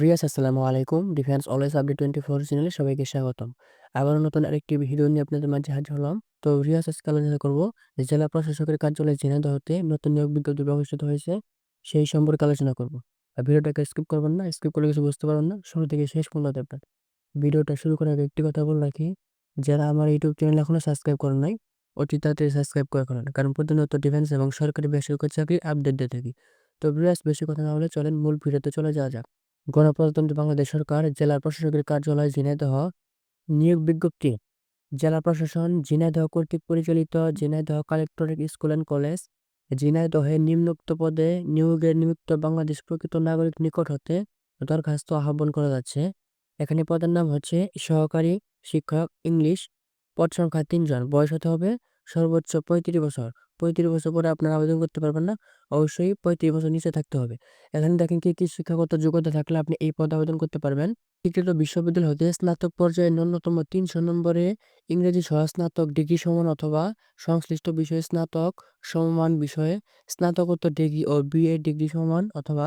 Viewers আসসালামু আলাইকুম। Defence always update twenty four চ্যানেলে সবাইকে স্বাগতম। আবার নতুন আরেকটি ভিডিও নিয়ে আপনাদের মাঝে হাজির হলাম। তো ভিউয়ার্স আজকে আলোচনা করব জেলা প্রশাসকের কার্যালয় ঝিনাইদহতে নতুন নিয়োগ বিজ্ঞপ্তি প্রকাশিত হয়েছে, সেই সম্পর্কে আলোচনা করব। ভিডিওটাকে স্কিপ করবেন না স্কিপ করলে কিছু বুঝতে পারবেন না। শুরু থেকে শেষ পর্যন্ত দেখবেন। ভিডিওটা শুরু করার একটি কথা বলে রাখি, যারা আমার ইউটিউব চ্যানেল এখনও সাবস্ক্রাইব করেন নাই, অতি তাড়াতাড়ি সাবস্ক্রাইব করে ফেলেন। কারণ প্রতিনিয়ত ডিফেন্স এবং সরকারি বেসরকারি চাকরি আপডেট দিয়ে থাকি। তো ভিউয়ার্স বেশি কথা না হলে চলেন, মূল ভিডিওতে চলে যাওয়া যাক। গণপ্রজাতন্ত্রী বাংলাদেশ সরকার জেলা প্রশাসকের কার্যালয় ঝিনাইদহ। নিয়োগ বিজ্ঞপ্তি, জেলা প্রশাসন ঝিনাইদহ কর্তৃক পরিচালিত Jhenaidah collectorate school and college. ঝিনাইদহে নিম্নোক্ত পদে নিয়োগের নিমিত্ত বাংলাদেশ প্রকৃত নাগরিক নিকট হতে দরখাস্ত আহ্বান করা যাচ্ছে। এখানে পদের নাম হচ্ছে সহকারী শিক্ষক, ইংলিশ, পদ সংখ্যা তিনজন। বয়স হতে হবে সর্বোচ্চ পঁয়ত্রিশ বছর। পঁয়ত্রিশ বছর পরে আপনারা আবেদন করতে পারবেন না। অবশ্যই পঁয়ত্রিশ বছর নিচে থাকতে হবে। এখানে দেখেন কি কি শিক্ষাগত যোগ্যতা থাকলে আপনি এই পদে আবেদন করতে পারবেন। স্বীকৃত বিশ্ববিদ্যালয় হতে স্নাতক পর্যায়ে ন্যূনতম তিনশো নম্বরে ইংরেজি সহ স্নাতক ডিগ্রি সমান অথবা সংশ্লিষ্ট বিষয়ে স্নাতক সমমান বিষয়ে স্নাতকোত্তর ডিগ্রি ও বিএ ডিগ্রি সমান অথবা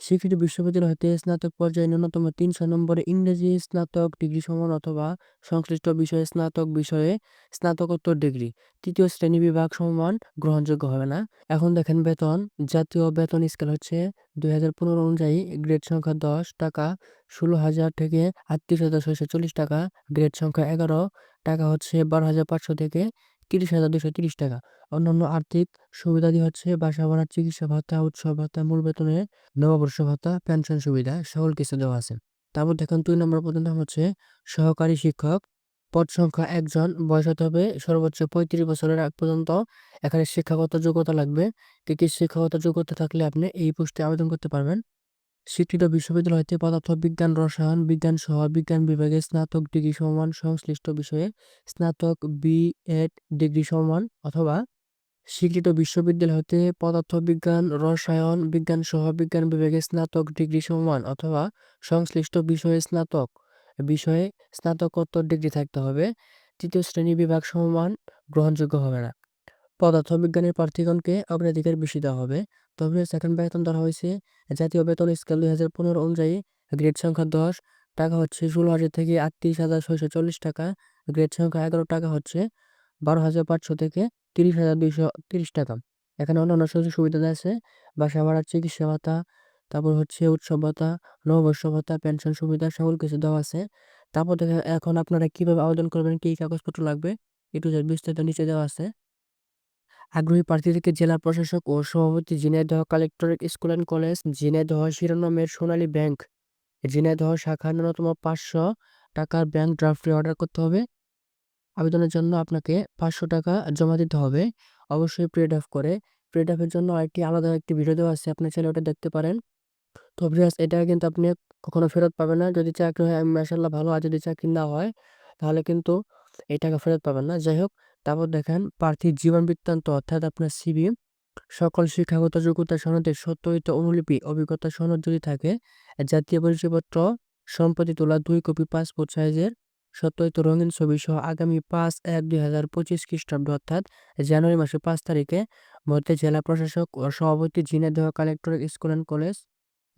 স্বীকৃত বিশ্ববিদ্যালয় হতে স্নাতক পর্যায়ে ন্যূনতম তিনশো নম্বরে ইংরেজি স্নাতক ডিগ্রি সমান অথবা সংশ্লিষ্ট বিষয়ে স্নাতক বিষয়ে স্নাতকোত্তর ডিগ্রি। তৃতীয় শ্রেণি বিভাগ সমান গ্রহণযোগ্য হবে না। এখন দেখেন বেতন। জাতীয় বেতন স্কেল হচ্ছে দুই হাজার পনেরো অনুযায়ী গ্রেড সংখ্যা দশ টাকা ষোলো হাজার থেকে আটত্রিশ হাজার ছয়শো চল্লিশ টাকা। গ্রেড সংখ্যা এগারো টাকা হচ্ছে বারো হাজার পাঁচশো থেকে তিরিশ হাজার দুশো তিরিশ টাকা। অন্যান্য আর্থিক সুবিধাদি হচ্ছে বাসা ভাড়া, চিকিৎসা ভাতা, উৎসব ভাতা, মূল বেতনে নববর্ষ ভাতা, পেনশন সুবিধা, সকল কিছু দেওয়া আছে। তারপর দেখেন দুই নম্বর নাম হচ্ছে সহকারী শিক্ষক। পদ সংখ্যা একজন, বয়স হতে হবে সর্বোচ্চ পঁয়ত্রিশ বছরের আগ পর্যন্ত। এখানে শিক্ষাগত যোগ্যতা লাগবে। কি কি শিক্ষাগত যোগ্যতা থাকলে আপনি এই পোস্টে আবেদন করতে পারবেন। স্বীকৃত বিশ্ববিদ্যালয় হতে পদার্থ বিজ্ঞান রসায়ন বিজ্ঞান সহ বিজ্ঞান বিভাগে স্নাতক ডিগ্রি সমান সংশ্লিষ্ট বিষয়ে স্নাতক বি এড ডিগ্রি সমান অথবা স্বীকৃত বিশ্ববিদ্যালয় হতে পদার্থ বিজ্ঞান রসায়ন বিজ্ঞান সহ বিজ্ঞান বিভাগে স্নাতক ডিগ্রি সমান অথবা সংশ্লিষ্ট বিষয়ে স্নাতক বিষয়ে স্নাতকোত্তর ডিগ্রি থাকতে হবে। তৃতীয় শ্রেণি বিভাগ সমান গ্রহণযোগ্য হবে না। পদার্থ বিজ্ঞানের প্রার্থীগণকে অগ্রাধিকার বেশি দেওয়া হবে। তবে সেকেন্ড বেতন ধরা হয়েছে। জাতীয় বেতন স্কেল দুই হাজার পনেরো অনুযায়ী গ্রেড সংখ্যা দশ টাকা হচ্ছে ষোলো হাজার থেকে আটত্রিশ হাজার ছয়শো চল্লিশ টাকা। গ্রেড সংখ্যা এগারো টাকা হচ্ছে বারো হাজার পাঁচশো থেকে তিরিশ হাজার দুইশো তিরিশ টাকা। এখানে অন্যান্য সুযোগ সুবিধা আছে। বাসা ভাড়া, চিকিৎসা ভাতা, তারপর হচ্ছে উৎসব ভাতা নববর্ষ ভাতা পেনশন সুবিধা সকল কিছু দেওয়া আছে। তারপর দেখে এখন আপনারা কীভাবে আবেদন করবেন, কী কাগজপত্র লাগবে একটু বিস্তারিত নিচে দেওয়া আছে। আগ্রহী প্রার্থীদেরকে জেলা প্রশাসক ও সভাপতি Jhenaidah collectorate school and college, Jhenaidah শিরোনামের সোনালী ব্যাংক, ঝিনাইদহ শাখা ন্যূনতম পাঁচশো টাকার ব্যাংক ড্রাফট অর্ডার করতে হবে। আবেদনের জন্য আপনাকে পাঁচশো টাকা জমা দিতে হবে। অবশ্যই প্রেড অফ করে। প্রেড অফের জন্য আরেকটি আলাদা একটি ভিডিও দেওয়া আছে, আপনি চাইলে ওটা দেখতে পারেন। তো ভিউয়ার্স, এটা কিন্তু আপনি কখনো ফেরত পাবেন না। যদি চাকরি হয় মাসাল্লাহ ভালো। আর যদি চাকরি না হয়, তাহলে কিন্তু এই টাকা ফেরত পাবেন না। যাই হোক তারপর দেখেন প্রার্থীর জীবন বৃত্তান্ত অর্থাৎ আপনার সিবি সকল শিক্ষাগত যোগ্যতা সনদের সত্যয়িত অনুলিপি, অভিজ্ঞতা সনদ যদি থাকে, জাতীয় পরিচয়পত্র, সম্পত্তি তোলা দুই কপি পাসপোর্ট সাইজের সত্যয়িত রঙিন ছবি সহ আগামী পাঁচ এক দুই হাজার পঁচিশ খ্রিস্টাব্দ, অর্থাৎ জানুয়ারি মাসের পাঁচ তারিখে মধ্যে জেলা প্রশাসক ও সভাপতি Jhenaidah collector school and college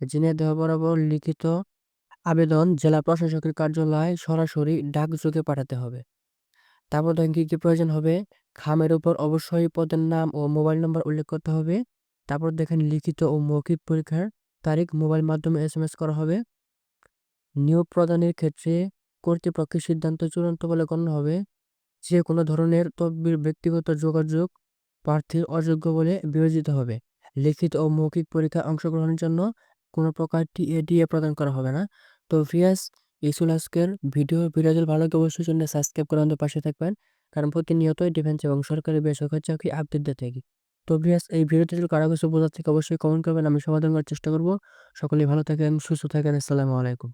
Jhenaidah বরাবর লিখিত আবেদন জেলা প্রশাসকের কার্যালয়ে সরাসরি ডাকযোগে পাঠাতে হবে। তারপর দেখেন কি কি প্রয়োজন হবে? খামের উপর অবশ্যই পদের নাম ও মোবাইল নম্বর উল্লেখ করতে হবে। তারপর দেখেন লিখিত ও মৌখিক পরীক্ষার তারিখ, মোবাইল মাধ্যমে এস এম এস করা হবে। নিয়োগ প্রদানের ক্ষেত্রে কর্তৃপক্ষের সিদ্ধান্ত চূড়ান্ত বলে গণ্য হবে। যে কোনো ধরনের তদবির, ব্যক্তিগত যোগাযোগ প্রার্থীর অযোগ্য বলে বিবেচিত হবে। লিখিত ও মৌখিক পরীক্ষায় অংশগ্রহণের জন্য কোনো প্রকার টিএডিএ প্রদান করা হবে না। তো ফিয়াস এই ছিল আজকের ভিডিও ভিডিও যদি ভালো লাগে অবশ্যই জন্য সাবস্ক্রাইব করে আমাদের পাশে থাকবেন। কারণ প্রতিনিয়তই ডিফেন্স এবং সরকারি বেসরকারি চাকরি আপডেট দিয়ে থাকি। তো ভিয়াস এই ভিডিওতে যদি কারও কিছু বোঝার থেকে, অবশ্যই কমেন্ট করবেন, আমি সমাধান করার চেষ্টা করব। সকলেই ভালো থাকেন, সুস্থ থাকেন, আসসালামু আলাইকুম।